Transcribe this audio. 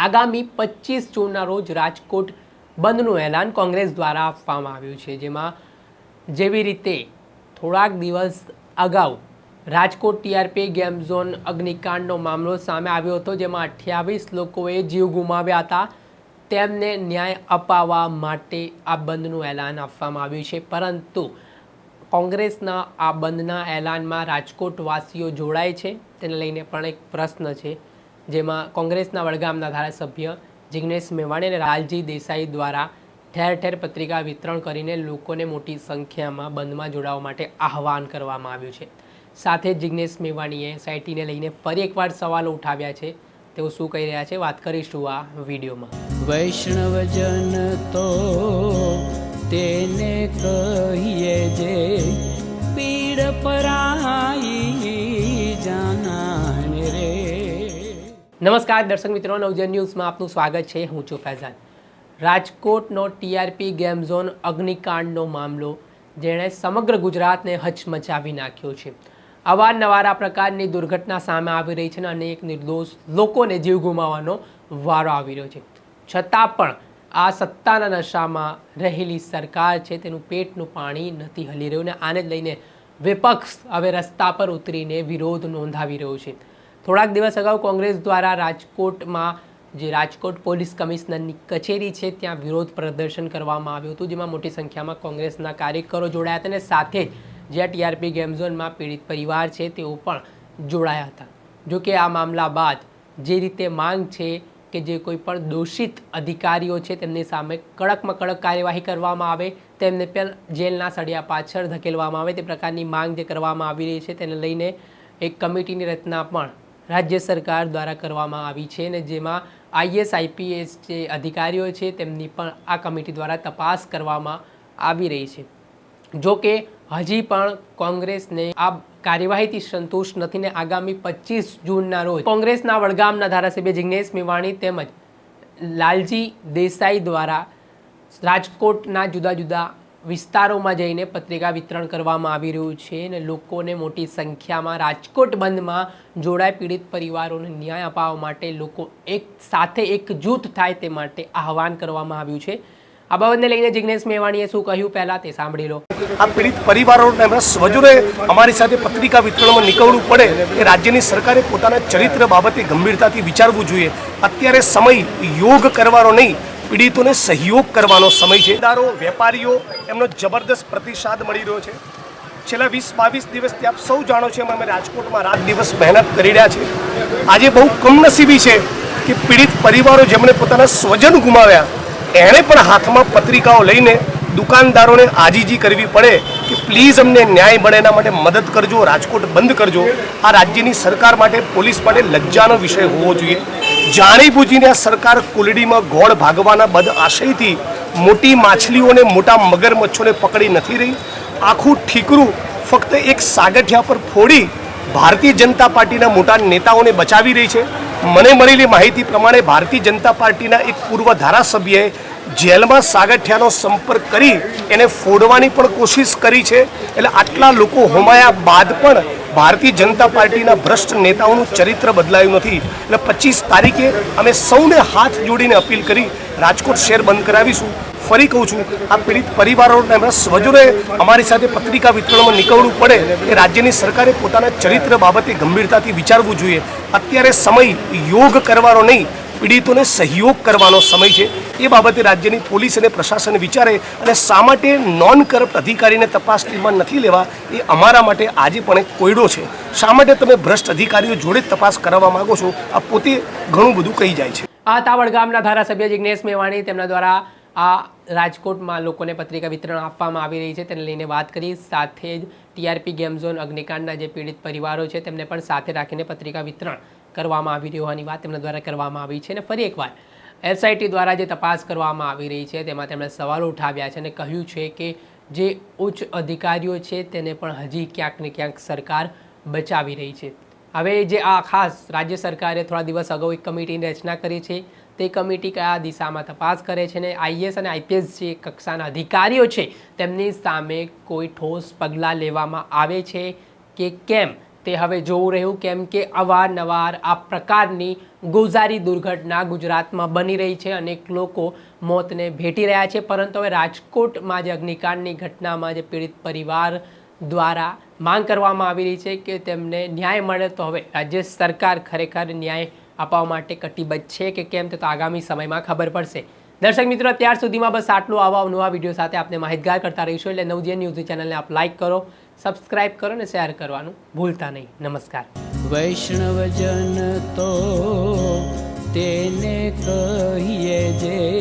આગામી પચીસ જૂનના રોજ રાજકોટ બંધનું એલાન કોંગ્રેસ દ્વારા આપવામાં આવ્યું છે, જેમાં જેવી રીતે થોડાક દિવસ અગાઉ Rajkot T R P game zone અગ્નિકાંડનો મામલો સામે આવ્યો હતો, જેમાં અઠ્યાવીસ લોકોએ જીવ ગુમાવ્યા હતા. તેમને ન્યાય અપાવવા માટે આ બંધનું એલાન આપવામાં આવ્યું છે, પરંતુ કોંગ્રેસના આ બંધના એલાનમાં રાજકોટવાસીઓ જોડાય છે. તેને લઈને પણ એક પ્રશ્ન છે. જેમાં કોંગ્રેસના વડગામના ધારાસભ્ય જિગ્નેશ મેવાણી અને લાલજી દેસાઈ દ્વારા ઠેર ઠેર પત્રિકા વિતરણ કરીને લોકોને મોટી સંખ્યામાં બંધમાં જોડાવા માટે આહવાન કરવામાં આવ્યું છે. સાથે જિગ્નેશ મેવાણીએ સાઇટીને લઈને ફરી એકવાર સવાલો ઉઠાવ્યા છે. તેઓ શું કહી રહ્યા છે? વાત કરીશું આ વિડીયોમાં. વૈષ્ણવજન તો તેને કહીએ જે પીડ પરાઈ નમસ્કાર, દર્શક મિત્રો, નવજન ન્યૂઝમાં આપનું સ્વાગત છે. હું છું Faizan. રાજકોટનો T R P game zone અગ્નિકાંડનો મામલો, જેણે સમગ્ર ગુજરાતને હચમચાવી નાખ્યો છે. અવારનવાર પ્રકારની દુર્ઘટના સામે આવી રહી છે અને અનેક નિર્દોષ લોકોને જીવ ગુમાવવાનો વારો આવી રહ્યો છે. છતાં પણ આ સત્તાના નશામાં રહેલી સરકાર છે, તેનું પેટનું પાણી નથી હલી રહ્યું અને આને જ લઈને વિપક્ષ હવે રસ્તા પર ઉતરીને વિરોધ નોંધાવી રહ્યો છે. થોડાક દિવસ અગાઉ કોંગ્રેસ દ્વારા રાજકોટમાં જે રાજકોટ પોલીસ કમિશનરની કચેરી છે, ત્યાં વિરોધ પ્રદર્શન કરવામાં આવ્યું હતું, જેમાં મોટી સંખ્યામાં કોંગ્રેસના કાર્યકરો જોડાયા હતા અને સાથે જ ટીઆરપી ગેમ ઝોનમાં પીડિત પરિવાર છે, તેઓ પણ જોડાયા હતા. જો કે આ મામલા બાદ જે રીતે માંગ છે કે જે કોઈ પણ દોષિત અધિકારીઓ છે, તેમની સામે કડકમાં કડક કાર્યવાહી કરવામાં આવે, તેમને પેલ જેલના સળિયા પાછળ ધકેલવામાં આવે, તે પ્રકારની માંગ જે કરવામાં આવી રહી છે, તેને લઈને એક કમિટીની રચના પણ રાજ્ય સરકાર દ્વારા કરવામાં આવી છે અને જેમાં આઈએસ આઈપીએસ જે અધિકારીઓ છે તેમની પણ આ કમિટી દ્વારા તપાસ કરવામાં આવી રહી છે. જો કે હજી પણ કોંગ્રેસને આ કાર્યવાહીથી સંતુષ્ટ નથી ને આગામી પચીસ જૂનના રોજ કોંગ્રેસના વડગામના ધારાસભ્ય જિગ્નેશ મેવાણી તેમજ લાલજી દેસાઈ દ્વારા રાજકોટના જુદા જુદા વિસ્તારોમાં જઈને પત્રિકા વિતરણ કરવામાં આવી રહ્યું છે અને લોકોને મોટી સંખ્યામાં રાજકોટ બંધમાં જોડાય પીડિત પરિવારોને ન્યાય અપાવવા માટે લોકો એક સાથે એક જૂથ થાય તે માટે આહવાન કરવામાં આવ્યું છે. આ બાબતને લઈને જિગ્નેશ મેવાણીએ શું કહ્યું પહેલાં તે સાંભળી લો. આ પીડિત પરિવારોને એમના સ્વજનોએ અમારી સાથે પત્રિકા વિતરણમાં નીકળવું પડે કે રાજ્યની સરકારે પોતાના ચરિત્ર બાબતે ગંભીરતાથી વિચારવું જોઈએ. અત્યારે સમય યોગ કરવાનો નહીં પીડિતોને સહયોગ કરવાનો સમય છે. દારો, વેપારીઓ, એમનો જબરદસ્ત પ્રતિસાદ મળી રહ્યો છે. છેલ્લા વીસ બાવીસ દિવસથી આપ સૌ જાણો છો એમ અમે રાજકોટમાં રાત દિવસ મહેનત કરી રહ્યા છે આજે બહુ કમનસીબી છે કે પીડિત પરિવારો જેમણે પોતાના સ્વજન ગુમાવ્યા, એણે પણ હાથમાં પત્રિકાઓ લઈને દુકાનદારોને આજીજી કરવી પડે કે પ્લીઝ અમને ન્યાય મળે, એના માટે મદદ કરજો, રાજકોટ બંધ કરજો. આ રાજ્યની સરકાર માટે, પોલીસ માટે લજ્જાનો વિષય હોવો જોઈએ. જાણી બુજીને સરકાર કુલડીમાં ગોળ ભાગવાના બદ આશયથી મોટી માછલીઓને મોટા મગરમચ્છોને પકડી નથી રહી. આખું ઠીકરું ફક્ત એક સાગઠિયા પર ફોડી ભારતીય જનતા પાર્ટીના મોટા નેતાઓને બચાવી રહી છે. મને મળેલી માહિતી પ્રમાણે ભારતીય જનતા પાર્ટીના એક પૂર્વ ધારાસભ્યએ જેલમાં સાગઠિયાનો સંપર્ક કરી એને ફોડવાની પણ કોશિશ કરી છે. એટલે આટલા લોકો હોમાયા બાદ પણ ભારતીય જનતા પાર્ટીના ભ્રષ્ટ નેતાઓનું ચરિત્ર બદલાયું નથી. એટલે પચીસ તારીખે અમે સૌને હાથ જોડીને અપીલ કરી રાજકોટ શહેર બંધ કરાવીશું. ફરી કહું છું, આ પીડિત પરિવારોને, એમના સ્વજોને અમારી સાથે પત્રિકા વિતરણમાં નીકળવું પડે કે રાજ્યની સરકારે પોતાના ચરિત્ર બાબતે ગંભીરતાથી વિચારવું જોઈએ. અત્યારે સમય યોગ કરવાનો નહીં પીડિતોને સહયોગ કરવાનો સમય છે. એ બાબતે રાજ્યની પોલીસ અને પ્રશાસન વિચારે અને શા માટે નોન કરપ્ટ અધિકારીને તપાસ ટીમમાં નથી લેવા એ અમારા માટે આજે પણ એક કોયડો છે. શા માટે તમે ભ્રષ્ટ અધિકારીઓ જોડે તપાસ કરાવવા માંગો છો? આ પોતે ઘણું બધું કહી જાય છે. આ તાવડ ગામના ધારાસભ્ય જિગ્નેશ મેવાણી તેમના દ્વારા આ રાજકોટમાં લોકોને પત્રિકા વિતરણ આપવામાં આવી રહી છે. તેને લઈને વાત કરી. સાથે જ ટીઆરપી ગેમ ઝોન અગ્નિકાંડના જે પીડિત પરિવારો છે, તેમને પણ સાથે રાખીને પત્રિકા વિતરણ કરવામાં આવી રહ્યો હોવાની વાત તેમના દ્વારા કરવામાં આવી છે. અને ફરી એકવાર, એસઆઈટી દ્વારા જે તપાસ કરવામાં આવી રહી છે, તેમાં તેમણે સવાલો ઉઠાવ્યા છે અને કહ્યું છે કે જે ઉચ્ચ અધિકારીઓ છે, તેને પણ હજી ક્યાંક ને ક્યાંક સરકાર બચાવી રહી છે. હવે જે આ ખાસ રાજ્ય સરકારે થોડા દિવસ અગાઉ એક કમિટીની રચના કરી છે, તે કમિટી કયા દિશામાં તપાસ કરે છે અને આઈએસ અને આઈપીએસ જે કક્ષાના અધિકારીઓ છે, તેમની સામે કોઈ ઠોસ પગલાં લેવામાં આવે છે કે કેમ? તે હવે જોવું રહ્યું કેમ કે અવારનવાર આ પ્રકારની ગોઝારી દુર્ઘટના ગુજરાતમાં બની રહી છે. અનેક લોકો મોતને ભેટી રહ્યા છે, પરંતુ હવે રાજકોટમાં જે અગ્નિકાંડની ઘટનામાં જે પીડિત પરિવાર દ્વારા માંગ કરવામાં આવી રહી છે કે તેમને ન્યાય મળે, તો હવે રાજ્ય સરકાર ખરેખર ન્યાય અપાવવા માટે કટિબદ્ધ છે કે કેમ તે તો આગામી સમયમાં ખબર પડશે. દર્શક મિત્રો, અત્યાર સુધીમાં બસ આટલું. આવા નવા વીડિયો સાથે આપને માહિતગાર કરતા રહીશું. એટલે નવજીએન ન્યૂઝ ચેનલને આપ લાઈક કરો. સબસ્ક્રાઇબ કરો ને શેર કરવાનું ભૂલતા નહીં. નમસ્કાર. વૈષ્ણવજન તો તેને કહીએ જે